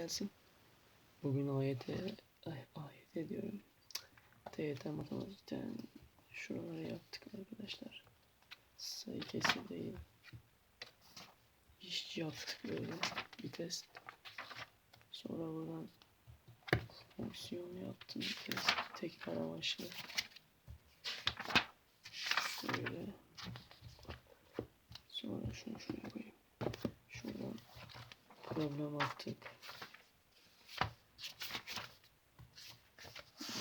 gelsin. Bugün AYT, ay, AYT diyorum. TYT matematikten şuraları yaptık arkadaşlar. Sayı kesir değil. İşçi yaptık böyle bir test. Sonra buradan fonksiyon yaptım bir test. Tekrar amaçlı. Şöyle. Sonra şunu şuraya koyayım. Şuradan problem attık.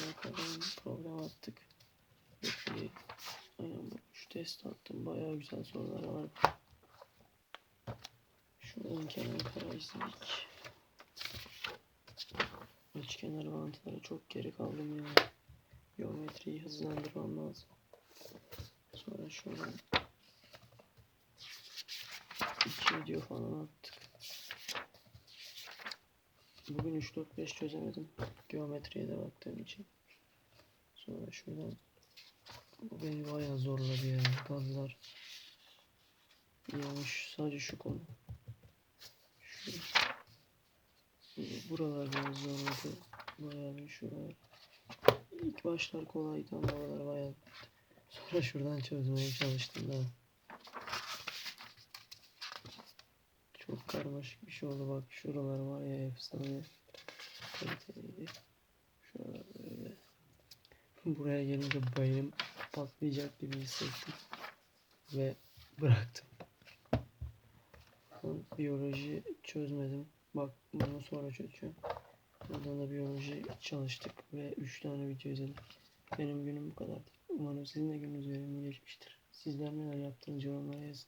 Bakalım problem attık. Peki. Aynen. Şu test attım. Bayağı güzel sorular var. Şuradan kenar kara izledik. Üçkenar bağıntılara çok geri kaldım ya. Geometriyi hızlandırmam lazım. Sonra şuradan iki video falan attık. Bugün 3-4-5 çözemedim. Geometriye de baktığım için. Sonra şuradan bu beni bayağı zorladı ya. Gazlar. Yanlış sadece şu konu. Şu. Buralar beni zorladı. Bayağı bir şuralar. İlk başlar kolaydı ama oralar bayağı. Sonra şuradan çözmeye çalıştım da. Çok karmaşık bir şey oldu bak şuralar var ya efsane kaliteliydi. Buraya gelince beynim patlayacak gibi hissettim. Ve bıraktım. Biyoloji çözmedim. Bak bunu sonra çözeceğim. Buradan da biyoloji çalıştık ve 3 tane video izledik. Benim günüm bu kadar. Umarım sizin de gününüz verimli geçmiştir. Sizler neler yaptığınız yorumlara yazın.